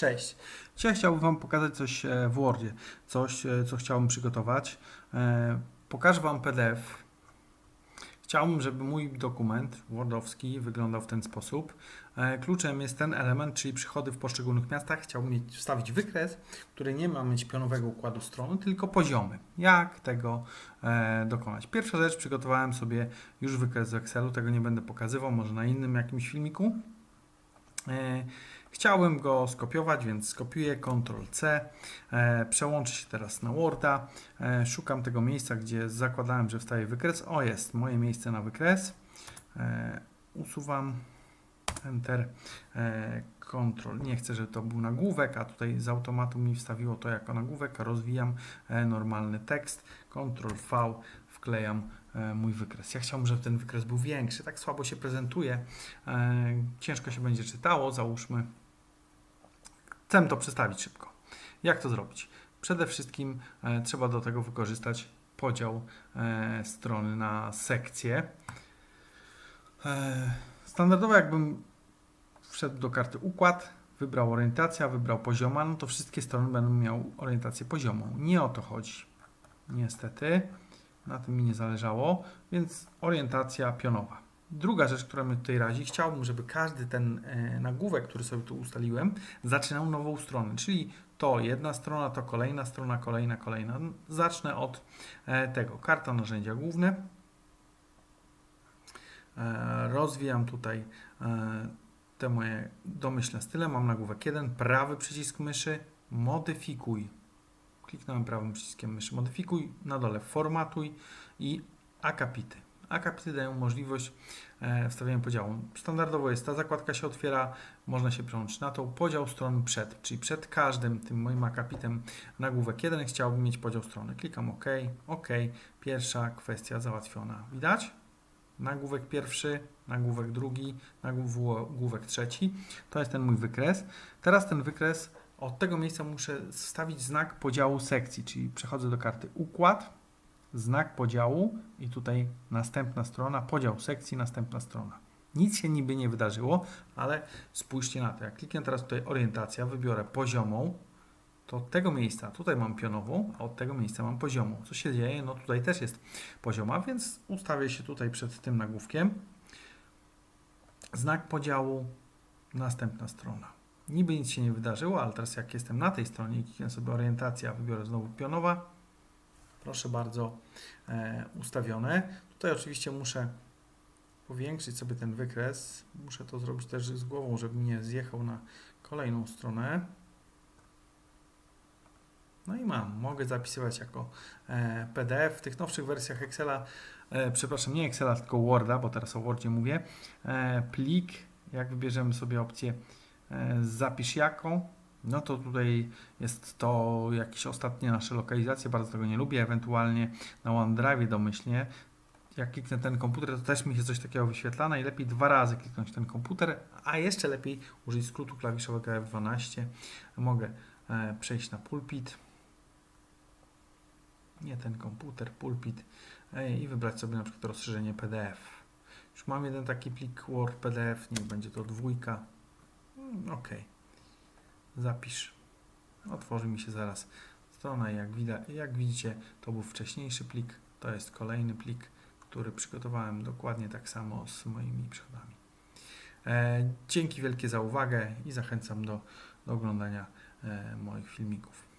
Cześć. Dzisiaj chciałbym Wam pokazać coś e, w Wordzie, coś, e, co chciałbym przygotować. E, Pokażę Wam PDF. Chciałbym, żeby mój dokument wordowski wyglądał w ten sposób. Kluczem jest ten element, czyli przychody w poszczególnych miastach. Chciałbym mieć, wstawić wykres, który nie ma mieć pionowego układu stron, tylko poziomy. Jak tego dokonać? Pierwsza rzecz, przygotowałem sobie już wykres w Excelu, tego nie będę pokazywał, może na innym jakimś filmiku. E, Chciałbym go skopiować, więc skopiuję Ctrl-C, e, przełączę się teraz na Worda, e, szukam tego miejsca, gdzie zakładałem, że wstawię wykres. O, jest moje miejsce na wykres. Usuwam Enter, Ctrl. Nie chcę, żeby to był nagłówek, a tutaj z automatu mi wstawiło to jako nagłówek. Rozwijam normalny tekst. Ctrl V, wklejam e, mój wykres. Ja chciałbym, żeby ten wykres był większy. Tak słabo się prezentuje. E, ciężko się będzie czytało. Załóżmy. Chcę to przestawić szybko. Jak to zrobić? Przede wszystkim e, trzeba do tego wykorzystać podział strony na sekcje. Standardowo jakbym wszedł do karty układ, wybrał orientacja, wybrał pozioma, no to wszystkie strony będą miały orientację poziomą. Nie o to chodzi. Niestety, na tym mi nie zależało, więc orientacja pionowa. Druga rzecz, która mnie tutaj razi, chciałbym, żeby każdy ten e, nagłówek, który sobie tu ustaliłem, zaczynał nową stronę, czyli to jedna strona, to kolejna strona, kolejna, kolejna. Zacznę od e, tego. Karta narzędzia główne. E, rozwijam tutaj te moje domyślne style. Mam nagłówek 1, prawy przycisk myszy, modyfikuj. Kliknąłem prawym przyciskiem myszy, modyfikuj, na dole formatuj i akapity. Akapity dają możliwość e, wstawiania podziału. Standardowo jest ta zakładka się otwiera, można się przełączyć na to. Podział stron przed, czyli przed każdym tym moim akapitem nagłówek 1 chciałbym mieć podział strony. Klikam OK, OK. Pierwsza kwestia załatwiona. Widać? Nagłówek pierwszy, nagłówek drugi, nagłówek trzeci. To jest ten mój wykres. Teraz ten wykres, od tego miejsca muszę wstawić znak podziału sekcji, czyli przechodzę do karty układ, znak podziału i tutaj następna strona, podział sekcji, następna strona. Nic się niby nie wydarzyło, ale spójrzcie na to. Jak kliknę teraz tutaj orientacja, wybiorę poziomą, to od tego miejsca, tutaj mam pionową, a od tego miejsca mam poziomą. Co się dzieje? No tutaj też jest pozioma, więc ustawię się tutaj przed tym nagłówkiem. Znak podziału, następna strona. Niby nic się nie wydarzyło, ale teraz jak jestem na tej stronie i kliknę sobie orientacja, wybiorę znowu pionowa, proszę bardzo, e, ustawione. Tutaj oczywiście muszę powiększyć sobie ten wykres. Muszę to zrobić też z głową, żeby nie zjechał na kolejną stronę. No i mam. Mogę zapisywać jako e, PDF. W tych nowszych wersjach Excela, e, przepraszam, nie Excela, tylko Worda, bo teraz o Wordzie mówię. E, plik, jak wybierzemy sobie opcję e, zapisz jako, no to tutaj jest to jakieś ostatnie nasze lokalizacje, bardzo tego nie lubię, ewentualnie na OneDrive domyślnie. Jak kliknę ten komputer, to też mi się coś takiego wyświetla. Najlepiej dwa razy kliknąć ten komputer, a jeszcze lepiej użyć skrótu klawiszowego F12. Mogę e, przejść na pulpit. Nie ten komputer, pulpit e, i wybrać sobie na przykład rozszerzenie PDF. Już mam jeden taki plik Word PDF, niech będzie to dwójka. Mm, OK. Zapisz. Otworzy mi się zaraz strona. Jak, widać, jak widzicie, to był wcześniejszy plik. To jest kolejny plik, który przygotowałem dokładnie tak samo z moimi przychodami. E, dzięki wielkie za uwagę i zachęcam do, do oglądania e, moich filmików.